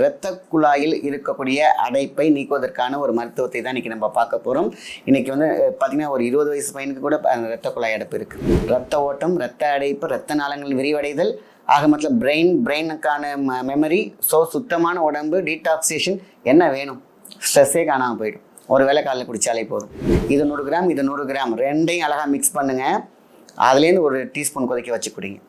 இரத்த குழாயில் இருக்கக்கூடிய அடைப்பை நீக்குவதற்கான ஒரு மருத்துவத்தை தான் இன்னைக்கு நம்ம பார்க்க போகிறோம் இன்னைக்கு வந்து பார்த்திங்கன்னா பார்த்தீங்கன்னா ஒரு இருபது வயசு பையனுக்கு கூட இரத்த குழாய் அடைப்பு இருக்கு. ரத்த ஓட்டம் ரத்த அடைப்பு ரத்த நாளங்கள் விரிவடைதல் ஆக மொத்தம் பிரெயின் பிரெயினுக்கான மெமரி ஸோ சுத்தமான உடம்பு டீடாக்சேஷன் என்ன வேணும்? ஸ்ட்ரெஸ்ஸே காணாமல் போயிடும். ஒரு வேளை காலையில் குடித்தாலே போதும். இது நூறு கிராம் இது நூறு கிராம் ரெண்டையும் அழகாக மிக்ஸ் பண்ணுங்கள் அதுலேருந்து ஒரு டீஸ்பூன் கொதிக்க வச்சு குடிங்க.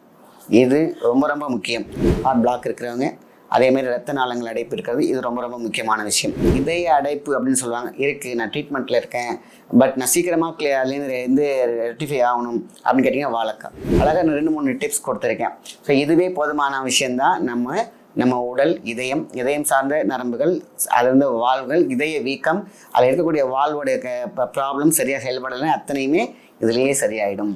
இது ரொம்ப ரொம்ப முக்கியம். ஹார்ட் பிளாக் இருக்கிறவங்க அதே மாதிரி ரத்த நாளங்கள் அடைப்பு இருக்கிறது. இது ரொம்ப ரொம்ப முக்கியமான விஷயம். இதய அடைப்பு அப்படின்னு சொல்லுவாங்க. இருக்குது நான் ட்ரீட்மெண்ட்டில் இருக்கேன். பட் நான் சீக்கிரமாக கிளிய அதுலேருந்து வந்து ரெட்டிஃபை ஆகணும் அப்படின்னு கேட்டிங்கன்னா வாழைக்காய் அழகாக நான் ரெண்டு மூணு டிப்ஸ் கொடுத்துருக்கேன். ஸோ இதுவே போதுமான விஷயந்தான் நம்ம நம்ம உடல் இதயம் இதயம் சார்ந்த நரம்புகள் அதில் இருந்த வால்வுகள் இதய வீக்கம் அதில் இருக்கக்கூடிய வால்வோடைய ப்ராப்ளம் சரியாக செயல்படலை அத்தனையுமே இதுலேயே சரியாயிடும்.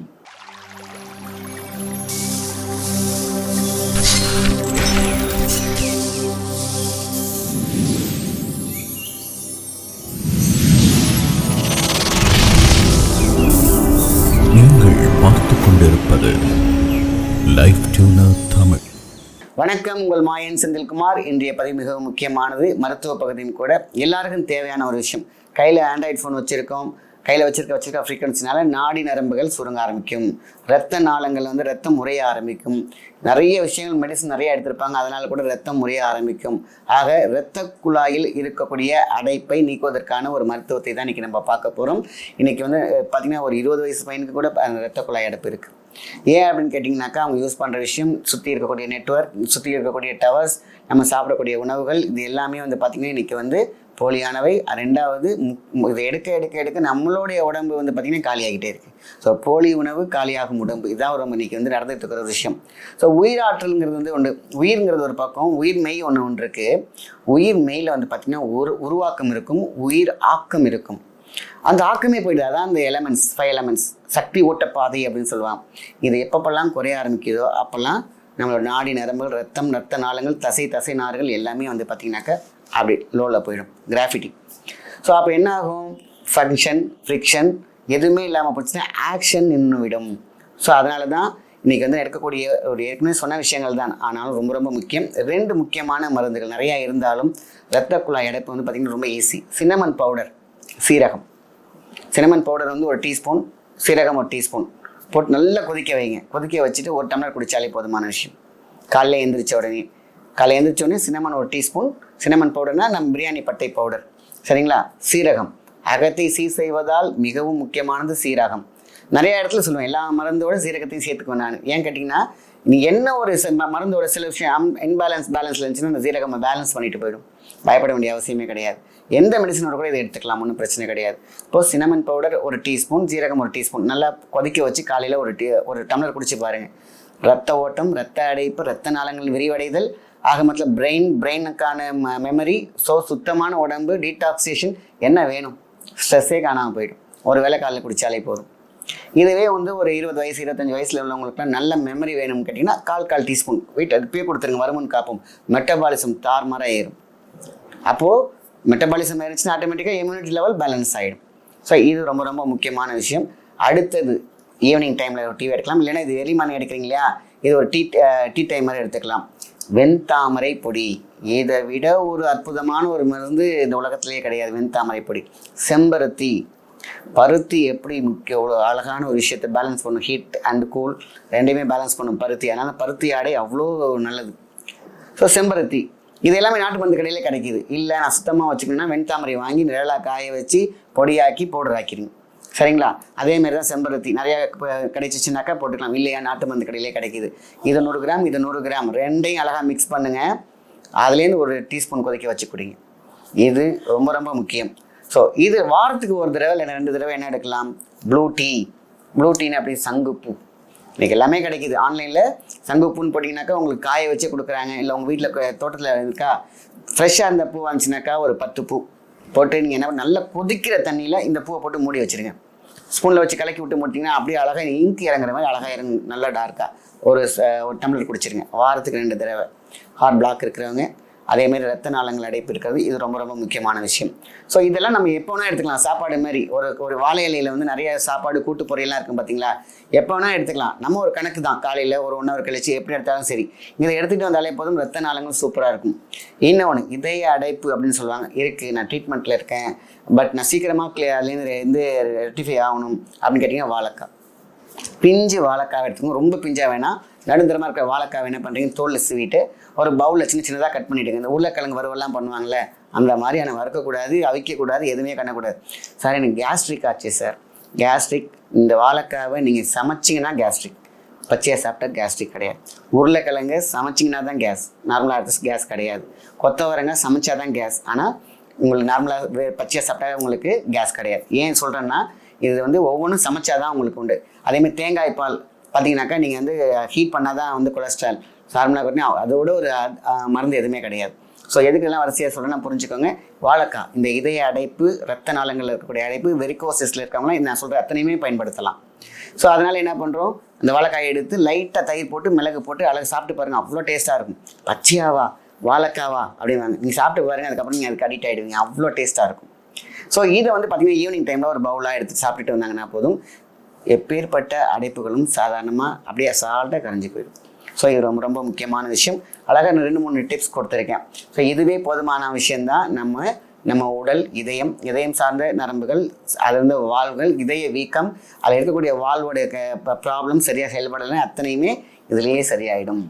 பார்த்து கொண்டிருப்பது லைஃப் டியூனர் தமிழ். வணக்கம் உங்கள் மாயன் செந்தில்குமார் இன்றைய பதிவு மிகவும் முக்கியமானது. மருத்துவ பகுதியும் கூட எல்லாருக்கும் தேவையான ஒரு விஷயம். கையில் ஆண்ட்ராய்ட் ஃபோன் வச்சுருக்கோம். கையில் வச்சிருக்க வச்சிருக்க ஃப்ரீக்வன்சினால நாடி நரம்புகள் சுருங்க ஆரம்பிக்கும். ரத்த நாளங்கள் வந்து ரத்தம் முறைய ஆரம்பிக்கும். நிறைய விஷயங்கள் மெடிசன் நிறைய எடுத்திருப்பாங்க. அதனால கூட ரத்தம் முறைய ஆரம்பிக்கும். ஆக இரத்த குழாயில் இருக்கக்கூடிய அடைப்பை நீக்குவதற்கான ஒரு மருத்துவத்தை தான் இன்றைக்கி நம்ம பார்க்க போகிறோம் இன்றைக்கி வந்து பார்த்திங்கன்னா ஒரு இருபது வயசு பையனுக்கு கூட அந்த இரத்த குழாய் அடைப்பு இருக்குது ஏன் அப்படின்னு கேட்டிங்கனாக்கா அவங்க யூஸ் பண்ணுற விஷயம் சுற்றி இருக்கக்கூடிய நெட்வொர்க் சுற்றி இருக்கக்கூடிய டவர்ஸ் நம்ம சாப்பிடக்கூடிய உணவுகள் இது எல்லாமே வந்து பார்த்திங்கன்னா இன்றைக்கி வந்து போலியானவை. ரெண்டாவது மு- இதை எடுக்க எடுக்க எடுக்க நம்மளுடைய உடம்பு வந்து பார்த்திங்கன்னா காலியாகிட்டே இருக்குது ஸோ போலி உணவு காலியாகும் உடம்பு. இதான் ரொம்ப இன்றைக்கி வந்து நடந்துகிட்டு இருக்கிற ஒரு விஷயம். ஸோ உயிராற்றல்ங்கிறது வந்து ஒன்று உயிர்ங்கிறது ஒரு பக்கம் உயிர் மெய் ஒன்று ஒன்று இருக்குது உயிர் மெய்யில் வந்து பார்த்திங்கன்னா ஒரு உருவாக்கம் இருக்கும் உயிர் ஆக்கம் இருக்கும். அந்த ஆக்கமே போயிடுது. அதான் அந்த எலமெண்ட்ஸ் ஃபைவ் எலமெண்ட்ஸ் சக்தி ஓட்டப்பாதை அப்படின்னு சொல்லுவாங்க இது எப்பப்பெல்லாம் குறைய ஆரம்பிக்குதோ அப்போல்லாம் நம்மளோட நாடி நரம்புகள் ரத்தம் ரத்த நாளங்கள் தசை தசை நார்கள் எல்லாமே வந்து பார்த்திங்கனாக்கா அப்படி லோவில் போயிடும். கிராஃபிட்டி ஸோ அப்போ என்ன ஆகும் ஃபங்க்ஷன் ஃப்ரிக்ஷன் எதுவுமே இல்லாமல் போச்சுன்னா ஆக்ஷன் நின்று விடும் ஸோ அதனால தான் இன்றைக்கி வந்து எடுக்கக்கூடிய ஒரு ஏற்கனவே சொன்ன விஷயங்கள் தான். ஆனாலும் ரொம்ப ரொம்ப முக்கியம். ரெண்டு முக்கியமான மருந்துகள் நிறையா இருந்தாலும் ரத்த குழாய் அடைப்பு வந்து பார்த்திங்கன்னா ரொம்ப ஈஸி சின்னமன் பவுடர் சீரகம். சினமன் பவுடர் வந்து ஒரு டீஸ்பூன் சீரகம் ஒரு டீஸ்பூன் போட்டு நல்லா கொதிக்க வைங்க. கொதிக்க வச்சுட்டு ஒரு டம்ளர் குடித்தாலே போதுமான விஷயம். காலைல எழுந்திரிச்ச உடனே. காலையில் எழுந்திரிச்ச உடனே சினமன் ஒரு டீஸ்பூன். சினமன் பவுடர்னா நம்ம பிரியாணி பட்டை பவுடர் சரிங்களா? சீரகம். அகத்தை சீர் செய்வதால் மிகவும் முக்கியமானது சீரகம். நிறைய இடத்துல சொல்லுவேன். எல்லா மருந்தோட சீரகத்தையும் சேர்த்துக்குவேன் நான். ஏன் கேட்டிங்கன்னா நீ என்ன ஒரு மருந்து ஒரு சில விஷயம் இன்பேலன்ஸ் பேலன்ஸில் இருந்துச்சுன்னா அந்த சீரகம் பேலன்ஸ் பண்ணிட்டு போயிடும். பயப்பட வேண்டிய அவசியமே கிடையாது. எந்த மெடிசனோட கூட இதை எடுத்துக்கலாம் ஒன்றும் பிரச்சனை கிடையாது. இப்போ சினமன் பவுடர் ஒரு டீஸ்பூன் ஜீரகம் ஒரு டீஸ்பூன் நல்லா கொதிக்க வச்சு காலையில் ஒரு டீ ஒரு டம்ளர் குடிச்சு பாருங்க. ரத்த ஓட்டம் ரத்த அடைப்பு ரத்த நாளங்கள் விரிவடைதல் ஆக மொத்தம் பிரெயின் பிரெயினுக்கான மெமரி ஸோ சுத்தமான உடம்பு டீடாக்சியேஷன் என்ன வேணும்? ஸ்ட்ரெஸ்ஸே காணாமல் போயிடும். ஒரு வேளை காலையில் குடித்தாலே போதும். இதுவே வந்து ஒரு இருபது வயசு இருபத்தஞ்சு வயசில் உள்ளவங்களுக்குலாம் நல்ல மெமரி வேணும்னு கேட்டிங்கன்னா கால் கால் டீஸ்பூன் வீட்டு அதுப்பே கொடுத்துருங்க வருமுன் காப்போம். மெட்டபாலிசம் தார்மாராக ஏறும் அப்போது மெட்டபாலிசம் ஏறிச்சுன்னா ஆட்டோமேட்டிக்காக இம்யூனிட்டி லெவல் பேலன்ஸ் ஆகிடும் ஸோ இது ரொம்ப ரொம்ப முக்கியமான விஷயம். அடுத்தது ஈவினிங் டைமில் ஒரு டீ எடுக்கலாம். இல்லைன்னா இது எரி எடுக்கிறீங்க இல்லையா? இது ஒரு டீ டீ டைம் மாதிரி எடுத்துக்கலாம். வெண்தாமரை பொடி. இதை விட ஒரு அற்புதமான ஒரு மருந்து இந்த உலகத்திலேயே கிடையாது வெண்தாமரை பொடி. செம்பருத்தி. பருத்தி எப்படி முக்கிய ஒரு அழகான ஒரு விஷயத்தை பேலன்ஸ் பண்ணும் ஹீட் அண்ட் கூல் ரெண்டையுமே பேலன்ஸ் பண்ணும் பருத்தி. அதனால் பருத்தி ஆடை அவ்வளோ நல்லது. ஸோ செம்பருத்தி. இது எல்லாமே நாட்டு மருந்து கடையிலே கிடைக்கிது. இல்லை நான் சுத்தமாக வச்சுக்கணும்னா வெண்தாமரை வாங்கி நிழலாக காய வச்சு பொடியாக்கி பவுடர் ஆக்கிடுங்க. சரிங்களா? அதே மாதிரி தான் செம்பருத்தி. நிறையா கிடைச்சிச்சுனாக்கா போட்டுக்கலாம். இல்லையா நாட்டு மருந்து கடையிலே கிடைக்கிது. இது நூறு கிராம் இது நூறு கிராம். ரெண்டையும் அழகாக மிக்ஸ் பண்ணுங்கள் அதுலேருந்து ஒரு டீஸ்பூன் கொதிக்க வச்சு குடிங்க. இது ரொம்ப ரொம்ப முக்கியம். ஸோ இது வாரத்துக்கு ஒரு தடவை இல்லை ரெண்டு தடவை என்ன எடுக்கலாம்? ப்ளூ டீ ப்ளூ டீன்னு அப்படி சங்குப்பூ. இன்னைக்கு எல்லாமே கிடைக்குது. ஆன்லைனில் சங்குப்பூன்னு போட்டிங்கனாக்கா உங்களுக்கு காய வச்சே கொடுக்குறாங்க. இல்லை உங்கள் வீட்டில் தோட்டத்தில் இருக்கா? ஃப்ரெஷ்ஷாக அந்த பூ வந்துச்சுனாக்கா ஒரு பத்து பூ போட்டு நீங்கள் என்ன நல்லா கொதிக்கிற தண்ணியில் இந்த பூவை போட்டு மூடி வச்சுருங்க. ஸ்பூனில் வச்சு கலக்கி விட்டு மூட்டிங்கன்னா அப்படியே அழகாக இங்கு இறங்குற மாதிரி அழகாக இறங்கு நல்லா டார்க்காக ஒரு ஒரு டம்ளர் குடிச்சிருங்க. வாரத்துக்கு ரெண்டு தடவை. ஹார்ட் பிளாக் இருக்கிறவங்க அதே மாதிரி ரத்த நாளங்கள் அடைப்பு இருக்கிறது இது ரொம்ப ரொம்ப முக்கியமான விஷயம். ஸோ இதெல்லாம் நம்ம எப்போ வேணால் எடுத்துக்கலாம். சாப்பாடு மாதிரி ஒரு ஒரு வாழை இலையில வந்து நிறைய சாப்பாடு கூட்டு பொரியெல்லாம் இருக்கும் பார்த்தீங்களா எப்போ வேணால் எடுத்துக்கலாம். நம்ம ஒரு கணக்கு தான். காலையில் ஒரு ஒன் ஹவர் கழிச்சு எப்படி எடுத்தாலும் சரி. இதை எடுத்துகிட்டு வந்தாலே போதும் ரத்த நாளங்கள் சூப்பராக இருக்கும். இன்னொன்று இதய அடைப்பு அப்படின்னு சொல்லுவாங்க. இருக்குது நான் ட்ரீட்மெண்ட்டில் இருக்கேன். பட் நான் சீக்கிரமாக கிளியர் அதுலேருந்து ரெட்டிஃபை ரெக்டிஃபை ஆகணும் அப்படின்னு கேட்டிங்கன்னா வாழைக்காய். பிஞ்சு வாழைக்காய் எடுத்துக்கோங்க. ரொம்ப பிஞ்சாக வேணாம் நடுந்தரமாக இருக்கிற வாழைக்காய் என்ன பண்ணுறீங்க தோலில் சீவிட்டு ஒரு பவுலில் சின்ன சின்னதாக கட் பண்ணிவிடுங்க இந்த உருளைக்கிழங்கு வறுவெல்லாம் பண்ணுவாங்கள்ல அந்த மாதிரியான வறுக்கக்கூடாது அவிக்கக்கூடாது எதுவுமே பண்ணக்கூடாது. சார் எனக்கு கேஸ்ட்ரிக் ஆச்சு சார். கேஸ்ட்ரிக் இந்த வாழைக்காவை நீங்கள் சமைச்சிங்கன்னா கேஸ்ட்ரிக் பச்சையாக சாப்பிட்டா கேஸ்ட்ரிக் கிடையாது. உருளைக்கிழங்கு சமைச்சிங்கன்னா தான் கேஸ் நார்மலாக எடுத்து கேஸ் கிடையாது. கொத்தவரங்க சமைச்சா தான் கேஸ் ஆனால் உங்களுக்கு நார்மலாக பச்சையாக சாப்பிட்டா உங்களுக்கு கேஸ் கிடையாது. ஏன் சொல்கிறேன்னா இது வந்து ஒவ்வொன்றும் சமைச்சாதான் உங்களுக்கு உண்டு. அதேமாதிரி தேங்காய் பால் பார்த்தீங்கன்னாக்கா நீங்கள் வந்து ஹீட் பண்ணால் தான் வந்து கொலஸ்ட்ரால் நார்மலாக பார்த்தீங்கன்னா அதோட ஒரு மருந்து எதுவுமே கிடையாது. ஸோ எதுக்கெல்லாம் வரிசையாக சொல்கிறேன் புரிஞ்சுக்கோங்க. வாழைக்காய் இந்த இதய அடைப்பு ரத்த நாளங்களில் இருக்கக்கூடிய அடைப்பு வெரிகோசிஸில் இருக்கவங்களாம் நான் சொல்கிற அத்தனையுமே பயன்படுத்தலாம். ஸோ அதனால் என்ன பண்ணுறோம் இந்த வாழைக்காயை எடுத்து லைட்டாக தயிர் போட்டு மிளகு போட்டு அழகு சாப்பிட்டு பாருங்கள் அவ்வளோ டேஸ்ட்டாக இருக்கும். பச்சையாவா? வாழைக்காவா? அப்படிவாங்க நீங்கள் சாப்பிட்டு பாருங்க. அதுக்கப்புறம் நீங்கள் அதுக்கு அடிக்ட் ஆகிடுவீங்க அவ்வளோ டேஸ்ட்டாக இருக்கும். ஸோ இதை வந்து பார்த்தீங்கன்னா ஈவினிங் டைமில் ஒரு பவுலாக எடுத்து சாப்பிட்டுட்டு வந்தாங்கன்னா போதும். எப்பேற்பட்ட அடைப்புகளும் சாதாரணமாக அப்படியே அசால்ட்டாக கரைஞ்சி போயிடும். ஸோ இது ரொம்ப ரொம்ப முக்கியமான விஷயம். அழகாக நான் ரெண்டு மூணு டிப்ஸ் கொடுத்துருக்கேன். ஸோ இதுவே போதுமான விஷயந்தான் நம்ம நம்ம உடல் இதயம் இதயம் சார்ந்த நரம்புகள் அதிலிருந்து வந்து இதய வீக்கம் அதில் இருக்கக்கூடிய வால்வோடைய ப்ராப்ளம் சரியாக செயல்படலை அத்தனையுமே இதுலேயே சரியாயிடும்.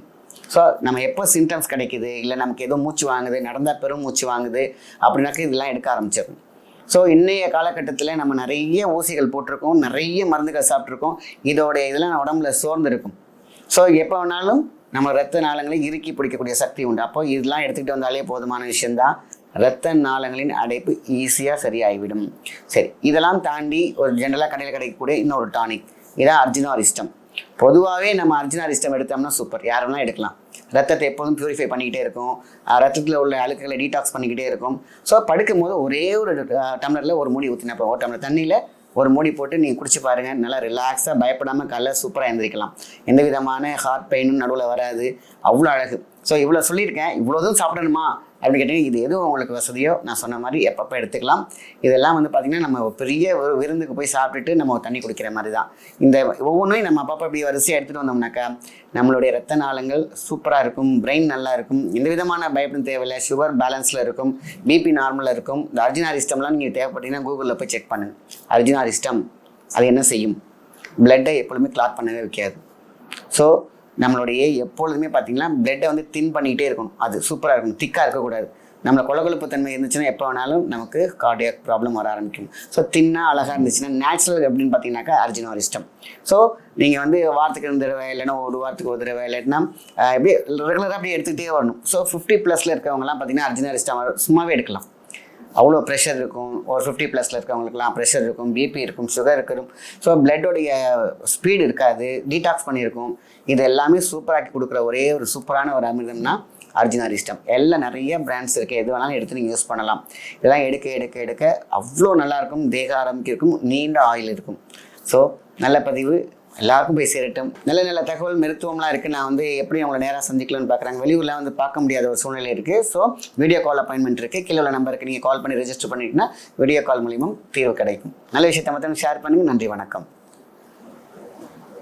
ஸோ நம்ம எப்போ சிம்டம்ஸ் கிடைக்குது? இல்லை நமக்கு எதுவும் மூச்சு வாங்குது நடந்தால் பெரும் மூச்சு வாங்குது அப்படின்னாக்க இதெல்லாம் எடுக்க ஆரம்பிச்சிடும் ஸோ இன்றைய காலகட்டத்தில் நம்ம நிறைய ஊசிகள் போட்டிருக்கோம் நிறைய மருந்துகள் சாப்பிட்ருக்கோம் இதோடைய இதெல்லாம் உடம்புல சோர்ந்து இருக்கும் ஸோ எப்போ வேணாலும் நம்ம ரத்த நாளங்களை இறுக்கி பிடிக்கக்கூடிய சக்தி உண்டு. அப்போ இதெல்லாம் எடுத்துக்கிட்டு வந்தாலே போதுமான விஷயந்தான் ரத்த நாளங்களின் அடைப்பு ஈஸியாக சரியாகிவிடும். சரி இதெல்லாம் தாண்டி ஒரு ஜென்ரலாக கடையில் கிடைக்கக்கூடிய இன்னொரு டானிக் இதான் அர்ஜுனாரிஸ்டம் பொதுவாகவே நம்ம அர்ஜுனாரிஸ்டம் எடுத்தோம்னா சூப்பர் யாரெல்லாம் வேணால் எடுக்கலாம். ரத்தத்தை எப்போதும் பியூரிஃபை பண்ணிக்கிட்டே இருக்கும். ரத்தத்தில் உள்ள அழுக்குகளை டீடாக்ஸ் பண்ணிக்கிட்டே இருக்கும். ஸோ படுக்கும்போது ஒரே ஒரு டம்ளரில் ஒரு மூடி ஊற்றினா ஒரு டம்ளர் தண்ணியில் ஒரு மூடி போட்டு நீங்கள் குடிச்சு பாருங்கள் நல்லா ரிலாக்ஸாக பயப்படாமல் காலைல சூப்பராக எழுந்திரிக்கலாம் எந்த விதமான ஹார்ட் பெயினும் நடுவில் வராது. அவ்வளோ அழகு. ஸோ இவ்வளோ சொல்லியிருக்கேன். இவ்வளோதும் சாப்பிடணுமா? அப்படின்னு கேட்டிங்கன்னா இது எதுவும் உங்களுக்கு வசதியோ? நான் சொன்ன மாதிரி எப்பப்போ எடுத்துக்கலாம். இதெல்லாம் வந்து பார்த்திங்கன்னா நம்ம பெரிய ஒரு விருந்துக்கு போய் சாப்பிட்டுட்டு நம்ம தண்ணி குடிக்கிற மாதிரி தான் இந்த ஒவ்வொன்றையும் நம்ம அப்பப்போ இப்படி வரிசையாக எடுத்துகிட்டு வந்தோம்னாக்கா நம்மளுடைய ரத்த நாளங்கள் சூப்பராக இருக்கும். பிரெயின் நல்லா இருக்கும். எந்த விதமான பயப்படும் தேவையில்லை. சுகர் பேலன்ஸில் இருக்கும். பிபி நார்மலாக இருக்கும். இந்த அர்ஜுனாரிஸ்டம்லாம் நீங்கள் தேவைப்பட்டீங்கன்னா கூகுளில் போய் செக் பண்ணுங்கள் அர்ஜுனாரிஸ்டம் அது என்ன செய்யும்? பிளட்டை எப்பொழுதுமே கிளாட் பண்ணவே வைக்காது. ஸோ நம்மளுடைய எப்பொழுதுமே பார்த்தீங்கன்னா பிளட்டை வந்து தின் பண்ணிக்கிட்டே இருக்கணும். அது சூப்பராக இருக்கணும். திக்காக இருக்கக்கூடாது. நம்மளை கொலகொழுப்பு தன்மை இருந்துச்சுன்னா எப்போ வேணாலும் நமக்கு கார்டியாக் ப்ராப்ளம் வர ஆரம்பிக்கும். ஸோ தின்னாக அழகாக இருந்துச்சுன்னா நேச்சுரல் அப்படின்னு பார்த்தீங்கன்னாக்கா அர்ஜுனாரிஸ்டம் ஸோ நீங்கள் வந்து வாரத்துக்கு ரெண்டு தடவை இல்லைன்னா ஒரு வாரத்துக்கு ஒரு தடவை இல்லைன்னா அப்படியே ரெகுலராக அப்படியே எடுத்துக்கிட்டே வரணும். ஸோ ஃபிஃப்டி ப்ளஸில் இருக்கவங்கலாம் பார்த்தீங்கன்னா அர்ஜுனாரிஸ்டம் சும்மாவே எடுக்கலாம். அவ்வளோ ப்ரெஷர் இருக்கும். ஒரு ஃபிஃப்டி ப்ளஸில் இருக்கவங்களுக்குலாம் ப்ரெஷர் இருக்கும். பிபி இருக்கும் சுகர் இருக்கும். ஸோ பிளட்டோடைய ஸ்பீடு இருக்காது. டீடாக்ஸ் பண்ணியிருக்கும். இது எல்லாமே சூப்பராக்கி கொடுக்குற ஒரே ஒரு சூப்பரான ஒரு அமிர்தம்னா அர்ஜுனாரிஸ்டம் எல்லாம் நிறைய பிராண்ட்ஸ் இருக்குது எது வேணாலும் எடுத்து நீங்கள் யூஸ் பண்ணலாம். இதெல்லாம் எடுக்க எடுக்க எடுக்க அவ்வளோ நல்லாயிருக்கும் தேக ஆரம்பிக்கும் நீண்ட ஆயில் இருக்கும். ஸோ நல்ல பதிவு. எல்லாருக்கும் போய் சேரட்டும். நல்ல நல்ல தகவல் மருத்துவம்லாம் இருக்குது நான் வந்து எப்படி அவங்கள நேராக சந்திக்கலாம்னு பார்க்குறாங்க வெளியூரில் வந்து பார்க்க முடியாத ஒரு சூழ்நிலை இருக்குது ஸோ வீடியோ கால் அப்பாயின்மெண்ட் இருக்குது கீழே உள்ள நம்பருக்கு நீங்கள் கால் பண்ணி ரெஜிஸ்டர் பண்ணிட்டீங்கன்னா வீடியோ கால் மூலியமும் தீர்வு கிடைக்கும். நல்ல விஷயத்தை மட்டும் ஷேர் பண்ணுங்கள் நன்றி வணக்கம்.